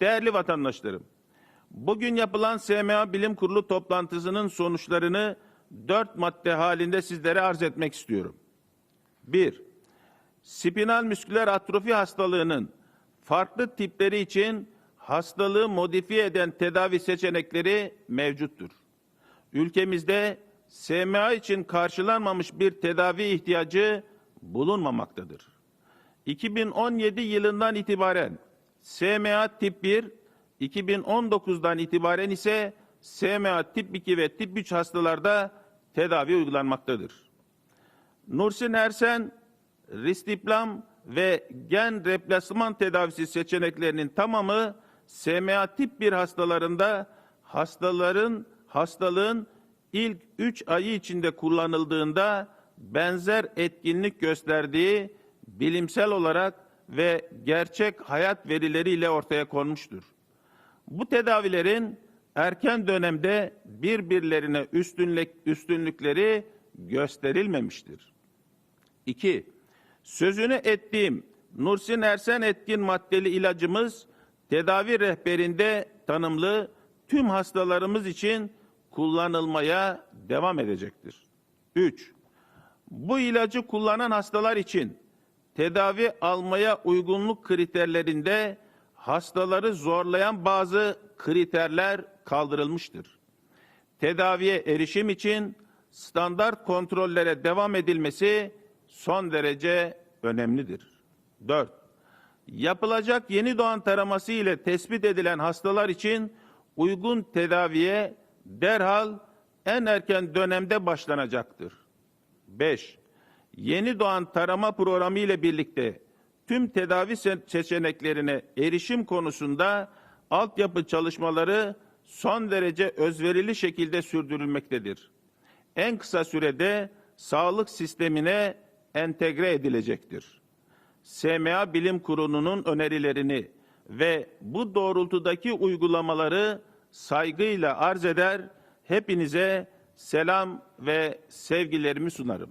Değerli vatandaşlarım, bugün yapılan SMA Bilim Kurulu toplantısının sonuçlarını dört madde halinde sizlere arz etmek istiyorum. 1. Spinal müsküler atrofi hastalığının farklı tipleri için hastalığı modifiye eden tedavi seçenekleri mevcuttur. Ülkemizde SMA için karşılanmamış bir tedavi ihtiyacı bulunmamaktadır. 2017 yılından itibaren SMA tip 1, 2019'dan itibaren ise SMA tip 2 ve tip 3 hastalarda tedavi uygulanmaktadır. Nursin Ersen, Ristiplam ve gen replasman tedavisi seçeneklerinin tamamı SMA tip 1 hastalarında hastaların hastalığın ilk 3 ayı içinde kullanıldığında benzer etkinlik gösterdiği bilimsel olarak ve gerçek hayat verileriyle ortaya konmuştur. Bu tedavilerin erken dönemde birbirlerine üstünlük, üstünlükleri gösterilmemiştir. 2. Sözünü ettiğim Nursin Ersen etkin maddeli ilacımız tedavi rehberinde tanımlı tüm hastalarımız için kullanılmaya devam edecektir. 3. Bu ilacı kullanan hastalar için tedavi almaya uygunluk kriterlerinde hastaları zorlayan bazı kriterler kaldırılmıştır. Tedaviye erişim için standart kontrollere devam edilmesi son derece önemlidir. 4. Yapılacak yeni doğan taraması ile tespit edilen hastalar için uygun tedaviye derhal en erken dönemde başlanacaktır. 5. Yeni doğan tarama programı ile birlikte tüm tedavi se- seçeneklerine erişim konusunda altyapı çalışmaları son derece özverili şekilde sürdürülmektedir. En kısa sürede sağlık sistemine entegre edilecektir. SMA Bilim Kurulu'nun önerilerini ve bu doğrultudaki uygulamaları saygıyla arz eder, hepinize selam ve sevgilerimi sunarım.